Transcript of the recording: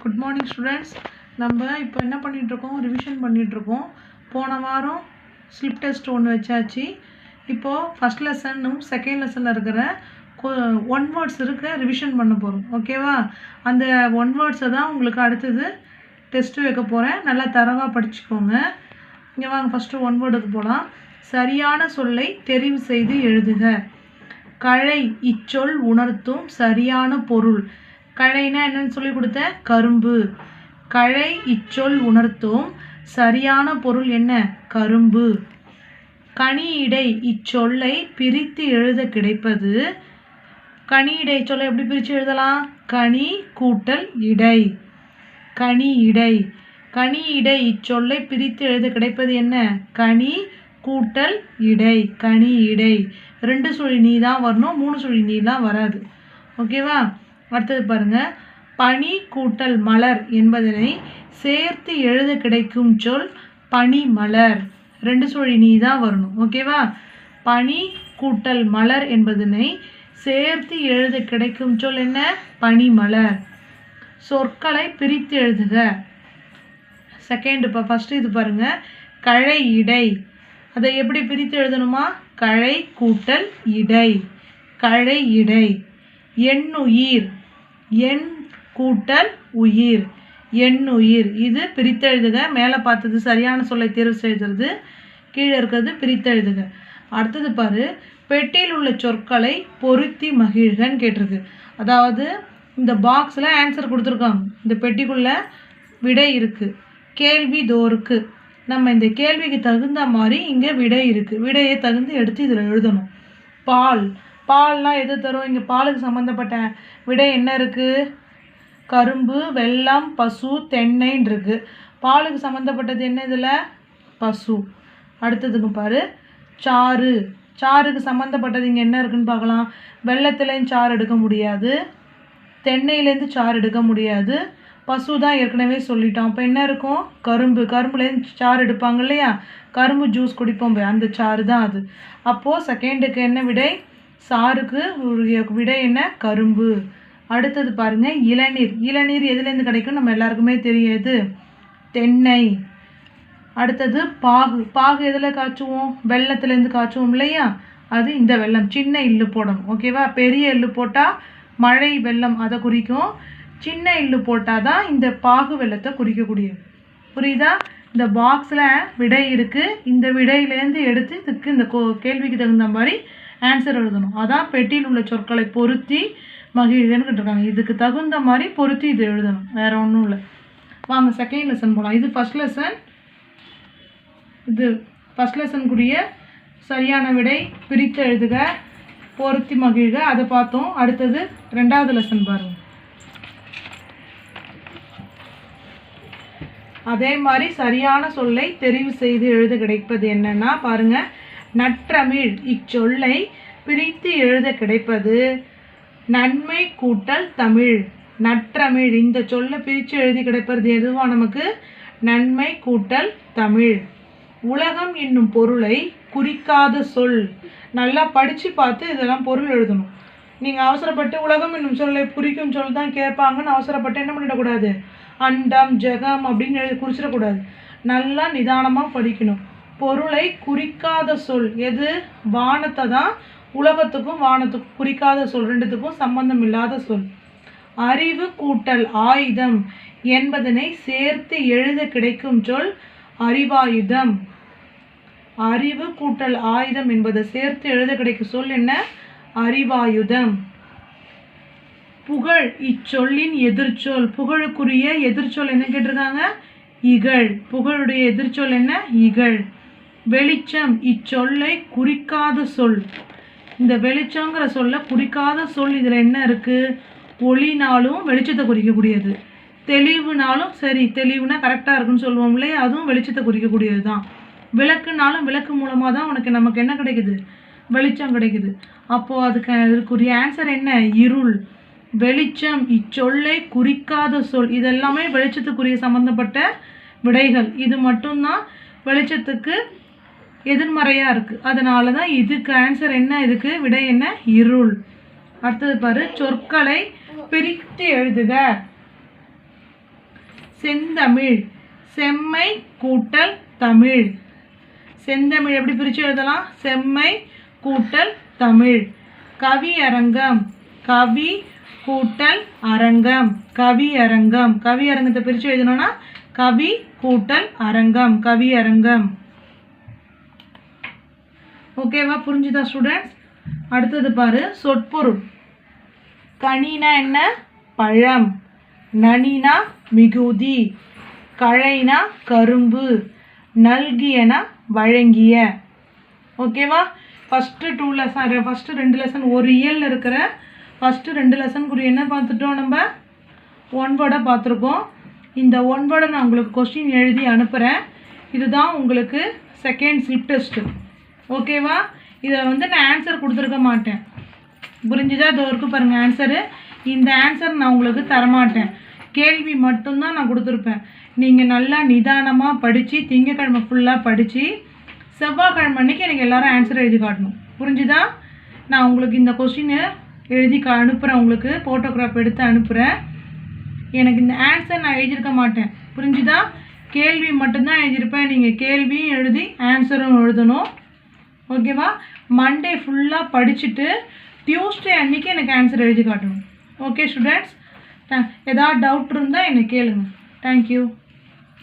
Good morning students நம்ம இப்போ என்ன பண்ணிகிட்ருக்கோம் ரிவிஷன் பண்ணிகிட்ருக்கோம் போன வாரம் ஸ்லிப் டெஸ்ட் ஒன்று வச்சாச்சு. இப்போது ஃபஸ்ட் லெசனும் செகண்ட் லெசனில் இருக்கிற ஒன் வேர்ட்ஸ் இருக்க ரிவிஷன் பண்ண போகிறோம் ஓகேவா அந்த ஒன் வேர்ட்ஸை தான் உங்களுக்கு அடுத்தது டெஸ்ட்டு வைக்க போகிறேன் நல்லா தரவாக படிச்சுக்கோங்க. இங்கே வாங்க ஃபஸ்ட்டு ஒன் வேர்டுக்கு போகலாம் சரியான சொல்லை தெரிவு செய்து எழுதுக. கழை இச்சொல் உணர்த்தும் சரியான பொருள். கழைனா என்னன்னு சொல்லி கொடுத்தேன் கரும்பு. கழை இச்சொல் உணர்த்தும். சரியான பொருள் என்ன? கரும்பு. கனியிடை இச்சொல்லை பிரித்து எழுத கிடைப்பது. கனியிடை சொல்லை எப்படி பிரித்து எழுதலாம்? கனி கூட்டல் இடை. கனி இடை கனி இடை இச்சொல்லை பிரித்து எழுத கிடைப்பது என்ன? கனி கூட்டல் இடை. கனி இடை ரெண்டு சுழி நீ தான் வரணும் மூணு சுழி நீலாம் வராது. ஓகேவா? அடுத்தது பாருங்கள் பனி கூட்டல் மலர் என்பதனை சேர்த்து எழுத கிடைக்கும் சொல் பனி மலர். ரெண்டு சுழி நீ தான் வரணும். ஓகேவா பனி கூட்டல் மலர் என்பதனை சேர்த்து எழுத கிடைக்கும் சொல் என்ன? பனிமலர் சொற்களை பிரித்து எழுதுக. செகண்ட் இப்போ ஃபஸ்ட்டு இது பாருங்கள் கழை இடை. அதை எப்படி பிரித்து எழுதணுமா? கழை கூட்டல் இடை. கழை இடை. எண்ணுயிர். எண் கூட்டல் உயிர். எண்ணுயிர் இது பிரித்தெழுதுக. மேலே பார்த்தது சரியான சொல்லை தேர்வு செய்கிறது கீழே இருக்கிறது பிரித்தெழுதுக. அடுத்தது பாரு. பெட்டியில் உள்ள சொற்களை பொருத்தி மகிழ்கன்னு கேட்டிருக்கு. அதாவது இந்த பாக்ஸில் ஆன்சர் கொடுத்துருக்காங்க. இந்த பெட்டிக்குள்ள விடை இருக்குது கேள்வி தோருக்கு நம்ம இந்த கேள்விக்கு தகுந்த மாதிரி இங்கே விடை இருக்குது விடையை தகுந்து எடுத்து இதில் எழுதணும். பால். பால்லாம் எது தரும்? இங்கே பாலுக்கு சம்மந்தப்பட்ட விடை என்ன இருக்குது கரும்பு வெல்லம் பசு தென்னைன்னு இருக்குது பாலுக்கு சம்மந்தப்பட்டது என்ன இதில்? பசு. அடுத்ததுக்கு பாரு. சாறு. சாறுக்கு சம்மந்தப்பட்டது இங்கே என்ன இருக்குன்னு பார்க்கலாம். வெள்ளத்துலேயும் சாறு எடுக்க முடியாது. தென்னையிலேருந்து சாறு எடுக்க முடியாது. பசு தான் ஏற்கனவே சொல்லிட்டோம் அப்போ என்ன இருக்கும்? கரும்பு. கரும்புலேருந்து சாறு எடுப்பாங்க இல்லையா? கரும்பு ஜூஸ் குடிப்போம் அந்த சாறு தான் அது. அப்போது செகண்டுக்கு என்ன விடை? சாருக்கு விடை என்ன? கரும்பு. அடுத்தது பாருங்கள் இளநீர். இளநீர் எதுலேருந்து கிடைக்கும்? நம்ம எல்லாருக்குமே தெரியாது. தென்னை. அடுத்தது பாகு. பாகு எதில் காய்ச்சுவோம்? வெள்ளத்துலேருந்து காய்ச்சுவோம் இல்லையா? அது இந்த வெள்ளம். சின்ன இல்லு போடணும். ஓகேவா பெரிய இல்லு போட்டால் மழை வெள்ளம் அதை குறிக்கும். சின்ன இல்லு போட்டால் தான் இந்த பாகு வெள்ளத்தை குறிக்கக்கூடியது. புரியுதா? இந்த பாக்ஸில் விடை இருக்குது இந்த விடையிலேருந்து எடுத்து இதுக்கு இந்த கோ கேள்விக்கு தகுந்த மாதிரி ஆன்சர் எழுதணும். அதான் பெட்டியில் உள்ள சொற்களை பொருத்தி மகிழ்கன்னு கேட்டிருக்காங்க இதுக்கு தகுந்த மாதிரி பொருத்தி இது எழுதணும். வேற ஒன்றும் இல்லை. வாங்க செகண்ட் லெசன் போகலாம் இது ஃபர்ஸ்ட் லெசன் இது ஃபஸ்ட் லெசனுக்குரிய சரியான விடை பிரித்து எழுதுக பொருத்தி மகிழ்க. அதை பார்த்தோம். அடுத்தது ரெண்டாவது லெசன் பாருங்கள் அதே மாதிரி சரியான சொல்லை தெரிவு செய்து எழுத கிடைப்பது என்னன்னா பாருங்கள் நற்றமிழ் இச்சொல்லை பிரித்து எழுத கிடைப்பது நன்மை கூட்டல் தமிழ். நற்றமிழ் இந்த சொல்லை பிரித்து எழுதி கிடைப்பது எதுவா நமக்கு? நன்மை கூட்டல் தமிழ். உலகம் என்னும் பொருளை குறிக்காத சொல். நல்லா படித்து பார்த்து இதெல்லாம் பொருள் எழுதணும். நீங்கள் அவசரப்பட்டு உலகம் என்னும் சொல்லை குறிக்கும் சொல் தான் கேட்பாங்கன்னு அவசரப்பட்டு என்ன பண்ணிடக்கூடாது அண்டம் ஜெகம் அப்படின்னு எழுதி குறிச்சிடக்கூடாது நல்லா நிதானமாக படிக்கணும். பொருளை குறிக்காத சொல். எது? வானத்தை தான் உலகத்துக்கும் வானத்துக்கும் குறிக்காத சொல். ரெண்டுத்துக்கும் சம்பந்தம் இல்லாத சொல். அறிவு கூட்டல் ஆயுதம் என்பதனை சேர்த்து எழுத கிடைக்கும் சொல் அறிவாயுதம். அறிவு கூட்டல் ஆயுதம் என்பதை சேர்த்து எழுத கிடைக்கும் சொல் என்ன? அறிவாயுதம். புகழ் இச்சொல்லின் எதிர்ச்சொல். புகழுக்குரிய எதிர்ச்சொல் என்ன கேட்டிருக்காங்க? இகழ். புகழுடைய எதிர்ச்சொல் என்ன? இகழ். வெளிச்சம். இச்சொல்லை குறிக்காத சொல். இந்த வெளிச்சங்கிற சொல்ல குறிக்காத சொல் இதில் என்ன இருக்குது ஒளினாலும் வெளிச்சத்தை குறிக்கக்கூடியது. தெளிவுனாலும் சரி தெளிவுனா கரெக்டாக இருக்குன்னு சொல்லுவோம் இல்லையா? அதுவும் வெளிச்சத்தை குறிக்கக்கூடியது தான். விளக்குனாலும் விளக்கு மூலமாக தான் உனக்கு நமக்கு என்ன கிடைக்குது? வெளிச்சம் கிடைக்குது. அப்போது அதுக்கு அதுக்குரிய ஆன்சர் என்ன? இருள். வெளிச்சம் இச்சொல்லை குறிக்காத சொல். இதெல்லாமே வெளிச்சத்துக்குரிய சம்மந்தப்பட்ட விடைகள். இது மட்டும்தான் வெளிச்சத்துக்கு எதிர்மறையாக இருக்குது அதனால தான் இதுக்கு ஆன்சர் என்ன இதுக்கு விடை என்ன? இருள். அடுத்தது பாரு சொற்களை பிரித்து எழுதுக. செந்தமிழ். செம்மை கூட்டல் தமிழ். செந்தமிழ் எப்படி பிரித்து எழுதலாம்? செம்மை கூட்டல் தமிழ். கவி அரங்கம். கவி கூட்டல் அரங்கம். கவி அரங்கம். கவி அரங்கத்தை பிரித்து எழுதணும்னா கவி கூட்டல் அரங்கம். கவி அரங்கம். ஓகேவா புரிஞ்சுதா ஸ்டூடெண்ட்ஸ் அடுத்தது பாரு சொற்பொருள். கனினா என்ன? பழம். நனினா மிகுதி. கழைனா கரும்பு. நல்கியனா வழங்கிய. ஓகேவா ஃபஸ்ட்டு டூ லெசன் ஃபஸ்ட்டு ரெண்டு லெசன் ஒரு இயலில் இருக்கிற ஃபஸ்ட்டு ரெண்டு லெசனுக்குரிய என்ன பார்த்துட்டோம் நம்ம? ஒன் வேர்டை பார்த்துருக்கோம் இந்த ஒன் வேர்டை நான் உங்களுக்கு கொஸ்டின் எழுதி அனுப்புகிறேன் இதுதான் உங்களுக்கு செகண்ட் ஸ்லிப் டெஸ்ட்டு ஓகேவா இதில் வந்து நான் ஆன்சர் கொடுத்துருக்க மாட்டேன். புரிஞ்சுதா? இது இருக்கு பாருங்கள் ஆன்சரு இந்த ஆன்சர் நான் உங்களுக்கு தரமாட்டேன். கேள்வி மட்டும்தான் நான் கொடுத்துருப்பேன். நீங்கள் நல்லா நிதானமாக படித்து திங்கக்கிழமை ஃபுல்லாக படித்து செவ்வாய்க்கிழமை அன்னைக்கு எனக்கு எல்லோரும் ஆன்சர் எழுதி காட்டணும். புரிஞ்சுதா? நான் உங்களுக்கு இந்த கொஸ்டினை எழுதி க அனுப்புகிறேன் உங்களுக்கு. ஃபோட்டோகிராஃப் எடுத்து அனுப்புகிறேன் எனக்கு இந்த ஆன்சர் நான் எழுதியிருக்க மாட்டேன். புரிஞ்சுதா? கேள்வி மட்டும்தான் எழுதியிருப்பேன். நீங்கள் கேள்வியும் எழுதி ஆன்சரும் எழுதணும். ஓகேவா? மண்டே ஃபுல்லாக படிச்சுட்டு டியூஸ்டே அன்னைக்கு எனக்கு ஆன்சர் எழுதி காட்டணும். ஓகே ஸ்டூடெண்ட்ஸ் ஏதாவது டவுட் இருந்தால் என்னை கேளுங்க. தேங்க்யூ